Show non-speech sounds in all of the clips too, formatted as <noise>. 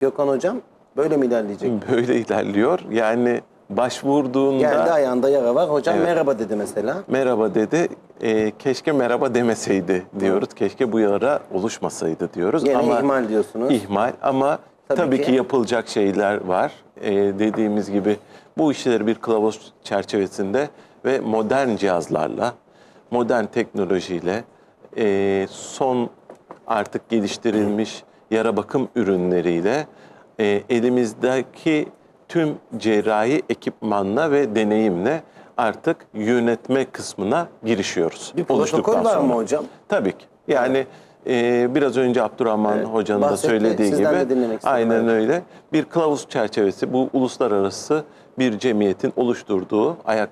Gökhan Hocam böyle mi ilerleyecek? <laughs> Böyle ilerliyor. Yani başvurduğunda Geldi ayağında yara var. Hocam Evet. merhaba dedi mesela. merhaba dedi. E, keşke merhaba demeseydi diyoruz. Keşke bu yara oluşmasaydı diyoruz. Gene ama ihmal diyorsunuz. ihmal ama Tabii tabii, ki. ki. yapılacak şeyler var. E, dediğimiz gibi bu işleri bir kılavuz çerçevesinde ve modern cihazlarla, modern teknolojiyle, e, son artık geliştirilmiş yara bakım ürünleriyle e, elimizdeki tüm cerrahi ekipmanla ve deneyimle artık yönetme kısmına girişiyoruz. Bir protokol var mı hocam? Tabii ki. Yani e, biraz önce Abdurrahman Evet, Hoca'nın da söylediği gibi aynen evet. öyle. Bir kılavuz çerçevesi bu uluslararası bir cemiyetin oluşturduğu ayak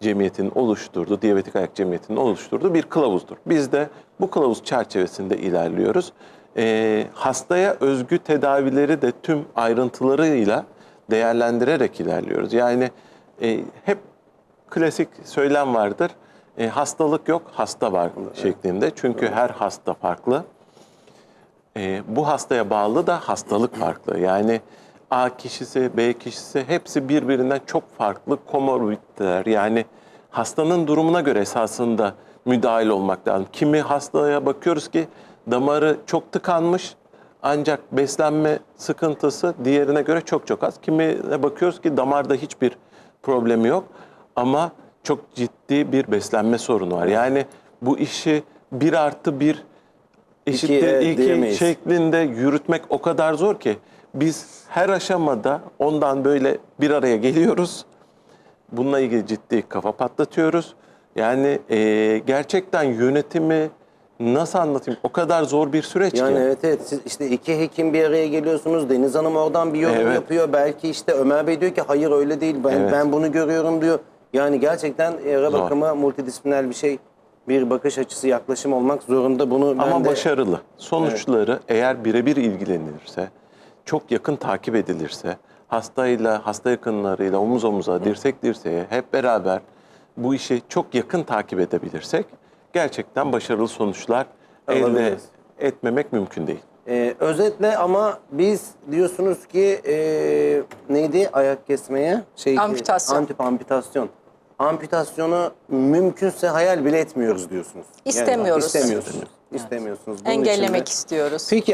cemiyetinin oluşturduğu, diyabetik ayak cemiyetinin oluşturduğu bir kılavuzdur. Biz de bu kılavuz çerçevesinde ilerliyoruz. E, hastaya özgü tedavileri de tüm ayrıntılarıyla değerlendirerek ilerliyoruz. Yani e, hep klasik söylem vardır. E, hastalık yok, hasta var şeklinde. Çünkü her hasta farklı. E, bu hastaya bağlı da hastalık farklı. Yani A kişisi, B kişisi hepsi birbirinden çok farklı komorbidler. Yani hastanın durumuna göre esasında müdahil olmak lazım. Kimi hastaya bakıyoruz ki damarı çok tıkanmış ancak beslenme sıkıntısı diğerine göre çok çok az. Kimine bakıyoruz ki damarda hiçbir problemi yok ama çok ciddi bir beslenme sorunu var. Yani bu işi bir artı bir eşittir iki diyemeyiz. şeklinde yürütmek o kadar zor ki biz her aşamada ondan böyle bir araya geliyoruz. Bununla ilgili ciddi kafa patlatıyoruz. Yani e, gerçekten yönetimi nasıl anlatayım? O kadar zor bir süreç Yani ki. evet evet siz işte iki hekim bir araya geliyorsunuz. Deniz Hanım oradan bir yorum Evet. yapıyor. Belki işte Ömer Bey diyor ki hayır öyle değil. Ben Evet. ben bunu görüyorum diyor. Yani gerçekten yara bakımı multidisipliner bir şey. Bir bakış açısı, yaklaşım olmak zorunda. Bunu ben Ama de başarılı. Sonuçları eğer birebir ilgilenilirse, çok yakın takip edilirse, hastayla, hasta yakınlarıyla omuz omuza, dirsek dirseğe hep beraber bu işi çok yakın takip edebilirsek gerçekten başarılı sonuçlar elde Alabiliriz. etmemek mümkün değil. Ee, özetle ama biz diyorsunuz ki e, neydi ayak kesmeye? Şey, Amputasyon. Antip amputasyon. Amputasyonu mümkünse hayal bile etmiyoruz diyorsunuz. Yani İstemiyoruz. istemiyorsunuz. İstemiyorsunuz. Bunun Engellemek için de- istiyoruz. Peki